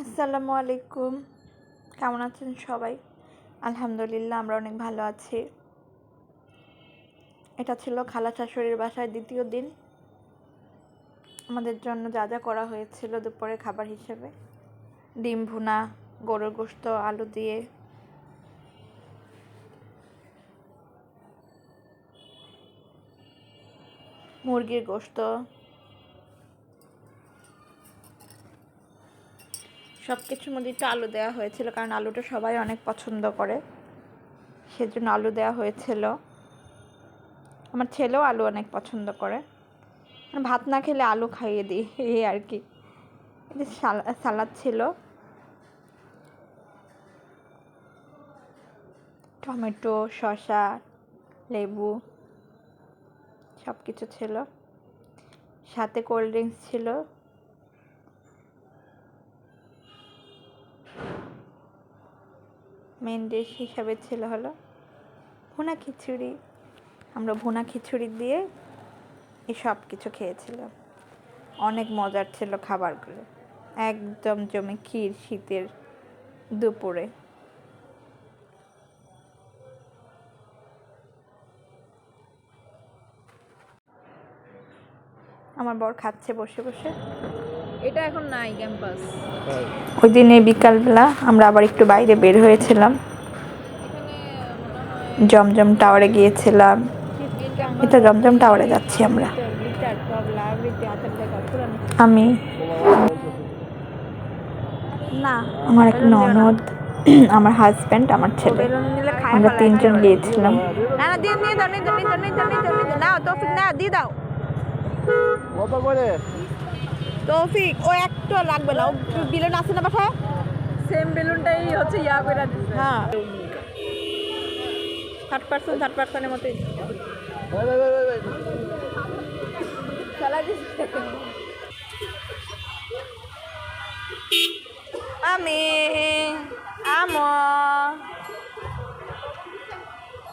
আসসালামু আলাইকুম। কেমন আছেন সবাই? আলহামদুলিল্লাহ, আমরা অনেক ভালো আছি। এটা ছিল খালা শাশুড়ির বাসায় দ্বিতীয় দিন। আমাদের জন্য যা যা করা হয়েছিল দুপুরে খাবার হিসেবে। ডিম ভুনা, গরুর গোস্ত আলু দিয়ে। মুরগির গোস্ত সব কিছুর মধ্যে একটু আলু দেওয়া হয়েছিল, কারণ আলুটা সবাই অনেক পছন্দ করে। সেজন্য আলু দেওয়া হয়েছিল। আমার ছেলেও আলু অনেক পছন্দ করে। মানে ভাত না খেলে আলু খাইয়ে দিই, এই আর কি। সালাদ ছিল। টমেটো, শসা, লেবু সব কিছু ছিল। সাথে কোল্ড ড্রিঙ্কস ছিল। মেন ডিশ হিসাবে ছিল হলো ভুনা খিচুড়ি। আমরা ভুনা খিচুড়ি দিয়ে এই সব কিছু খেয়েছিলাম। অনেক মজার ছিল খাবারগুলো। একদম জমে ক্ষীর শীতের দুপুরে। আমার বর খাচ্ছে বসে বসে। এটা এখন নাই ক্যাম্পাস। ওই দিনে বিকালবেলা আমরা আবার একটু বাইরে বের হয়েছিলাম। জমজম টাওয়ারে গিয়েছিলাম। এটা জমজম টাওয়ারে যাচ্ছি আমরা। আমি। না। আমার এক ননদ আমার হাজব্যান্ড আমার ছেলে। আমরা তিনজন গিয়েছিলাম। না না দিয়ে দাও তৌফিক ও একটা লাগবে না ও বিলেন আছে না বাসায় সেম বেলুনটাই হচ্ছে ইয়া করে দিচ্ছে হ্যাঁ। থার্ড পার্সন থার্ড পার্সনের মতোই। আমি আমো।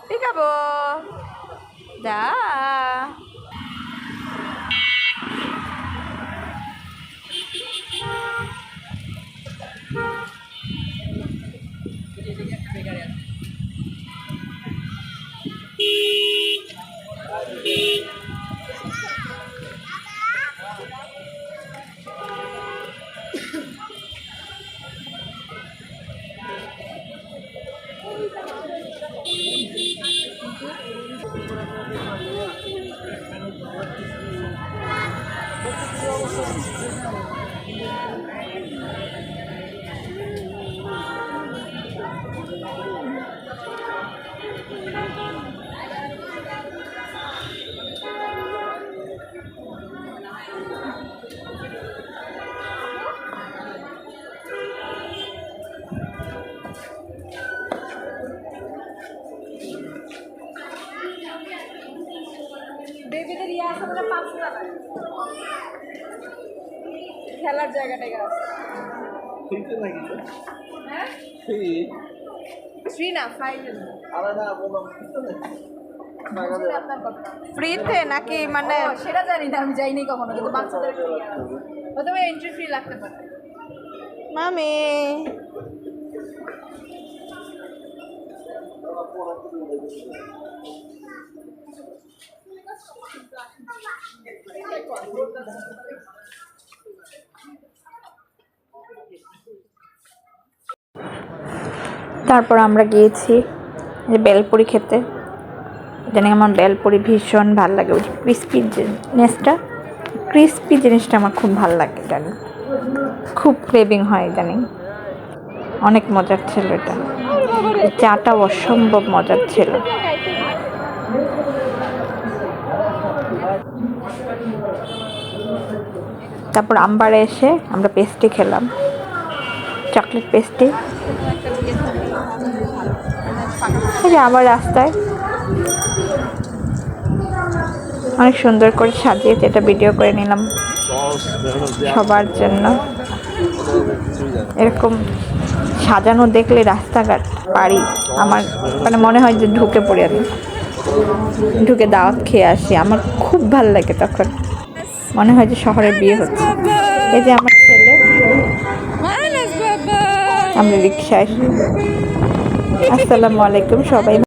পিকাবো দা খেলার জায়গাটা আছে। ঠিক নাকি? হ্যাঁ? থ্রি না ফ্রিতে নাকি? মানে সেটা জানি না আমি যাইনি কখনো কিন্তু বাচ্চাদের ইয়া এন্ট্রি ফ্রি লাগতে পারে। মামি। তারপর আমরা গিয়েছি যে বেলপুরি খেতে। জানি আমার বেলপুরি ভীষণ ভালো লাগে। ওই ক্রিস্পি জিনিসটা ক্রিস্পি জিনিসটা আমার খুব ভালো লাগে জানি খুব ক্রেভিং হয় জানি অনেক মজার ছিল এটা। চাটা অসম্ভব মজার ছিল। তারপর আমবারে এসে আমরা পেস্ট্রি খেলাম। চকলেট পেস্ট্রি এই আবার রাস্তায়। অনেক সুন্দর করে সাজিয়ে এটা ভিডিও করে নিলাম সবার জন্য। এরকম সাজানো দেখলে রাস্তাঘাট, বাড়ি আমার মানে মনে হয় যে ঢুকে পড়ি আমি। ঢুকে দাওয়াত খেয়ে আসি, আমার খুব ভালো লাগে তখন। মনে হয় যে শহরে বিয়ে হচ্ছে। এই যে আমার ছেলে আমরা রিক্সায়। আসসালামু আলাইকুম সবাই।